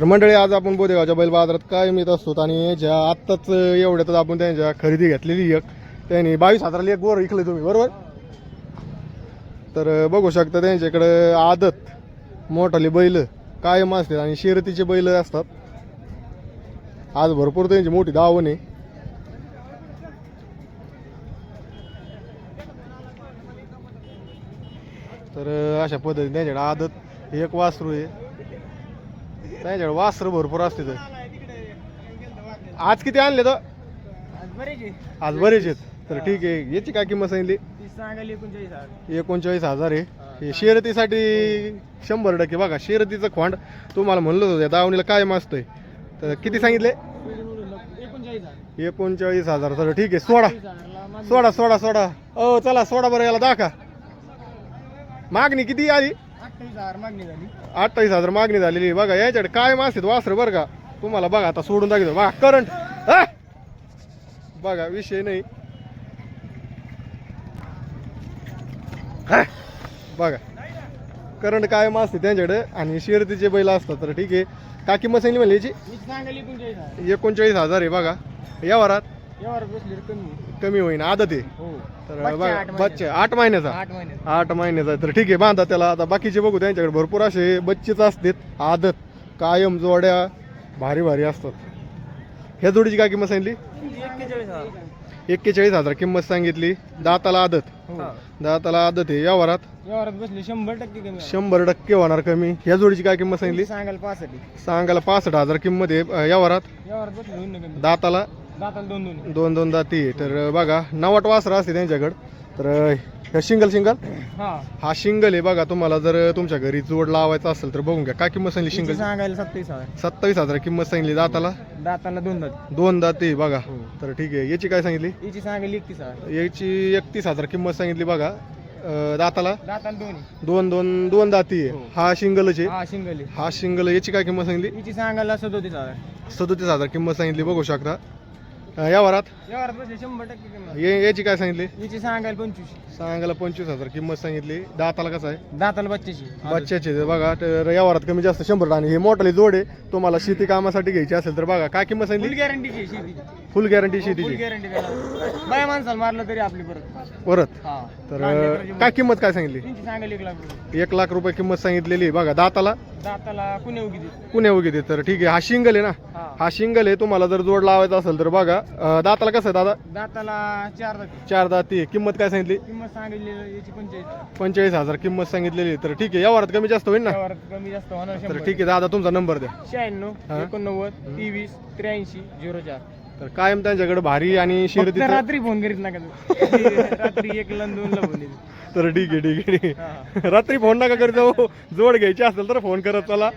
तर मंडळी आज आपण बोदेगावच्या बैल बाजारात काय मिळत असतो आणि ज्या आत्ताच एवढ्यातच आपण त्यांच्या खरेदी घेतलेली एक त्यांनी बावीस हजाराला एक गोर विकले तुम्ही बरोबर? तर बघू शकता त्यांच्याकडं आदत मोठाले बैल कायम असतात आणि शिरतीचे बैल असतात. आज भरपूर त्यांची मोठी दावण आहे. तर अशा पद्धतीने त्यांच्याकडे आदत एक वासरू आहे. त्यांच्याकडे वासरं भरपूर असते तर आज किती आणले तर आज बरेच आहेत. तर ठीक आहे. याची काय किंमत सांगितली? एकोणचाळीस हजार. आहे. हे शर्यतीसाठी शंभर टक्के बघा शर्यतीचं खोंड तुम्हाला म्हणलं होतं दावणीला काय असतंय. तर किती सांगितले? एकोणचाळीस हजार. तर ठीक आहे सोडा. सोडा सोडा सोडा. ओ चला सोडा बरं याला दाखा. मागणी किती आली? अठ्ठावीस हजार मागणी झालेली आहे. बघा याच्याकडे काय मास वासर बरं का? तुम्हाला बघा आता सोडून दाखवतो. बघा करंट बघा विषय नाही. हा, बघा करंट काय असते त्यांच्याकडे. आणि शर्यतीचे बैल असतात तर ठीक आहे. का किंमत सांगली म्हणली याची एकोणचाळीस हजार आहे बघा. या वरात. कमी. होईन आदत आहे. तर बच्चा बघा आठ बच्चा आठ महिन्याचा आठ महिने. आठ महिन्याचा आहे. तर ठीक आहे बांधा त्याला. आता बाकीचे बघू त्यांच्याकडे भरपूर असे बच्चेच असतात. आदत कायम जोड्या भारी भारी असतात. ह्या जोडीची काय किंमत सांगितली? एक्केचाळीस हजार. किंमत सांगितली. दाताला आदत. दाताला आदत आहे व्यवहारात. व्यवहारात बसले शंभर टक्के कमी शंभर टक्के होणार कमी. ह्या जोडीची काय किंमत सांगितली? सांगायला पासष्ट सांगायला पासष्ट हजार किंमत आहे अं, व्यवहारात. व्यवहारात बसले होईल ना कमी. दाताला दाताला दोन दोन दोन दोन दाती आहे. तर बघा नवाट वासरा असते त्यांच्याकडं. तर ह्या सिंगल सिंगल हा. हा शिंगल आहे बघा तुम्हाला जर तुमच्या घरी जोड लावायचा असेल तर बघून घ्या. काय किंमत सांगली शिंगल? शिंगल सांगायला सत्तावीस हजार. सत्तावीस हजार किंमत सांगली दाताला? दाताला दोन दात. दोन दाते बघा. हो. तर ठीक आहे. याची काय सांगितली? याची सांगायला एकतीस हजार. याची एकतीस हजार किंमत सांगितली बघा. अं, दाताला? दोन दोन दोन दाती आहे. हो. हा शिंगलच आहे. हा शिंगल आहे. हा शिंगल आहे. याची काय किंमत सांगितली याची सांगायला सदोतीस हजार. सदोतीस हजार किंमत सांगितली बघू शकता. वरात? व्यवहारात बसले शंभर टक्के कमी ये- याची काय सांगितली? याची सांगायला पंचवीस. सांगायला पंचवीस हजार किंमत सांगितली. दाताला कसं आहे? दाताला बच्च्याची. बच्च्याचे. ते बघा तर यावरात कमी जास्त शंभर आणि हे मोठाले जोड आहे. तुम्हाला शेती कामासाठी घ्यायची असेल तर बघा काय किंमत फुल सांगितली गॅरंटीची शेतीची फुल गॅरंटी फुल शेतीची गॅरंटी बाय माणसाला मारलं तरी आपली परत. परत? हा. तर काय किंमत काय सांगितली? त्यांची सांगायला एक लाख रुपये. एक लाख रुपये किंमत सांगितलेली आहे. बघा दाताला दाताला कुणी उगी देत? पुण्या उगी ते तर ठीक आहे हा शिंगल आहे ना? हा. हा शिंगल आहे तुम्हाला जर जोड लावायचा असेल तर बघा. अं, दाताला कसं आहे दादा? दाताला चार दात. चार दाती आहे. किंमत काय सांगितली? किंमत सांगितली याची पंचायत पंचेचाळीस हजार किंमत सांगितलेली आहे. तर ठीक आहे यावरात कमी जास्त होईल ना? कमी जास्त होणार तर शंभर. ठीक आहे दादा तुमचा नंबर द्या. शहाण्णव हा. एकोणनव्वद तेवीस त्र्याऐंशी झिरो चार. तर कायम त्यांच्याकडे भारी आणि फक्त रात्री फोन करीत नका तुम्ही. रात्री एक ला दोन ला फोन तर ठीक आहे ठीक आहे रात्री फोन नका करत जाऊ. जोड घ्यायची असेल तर फोन करत चला.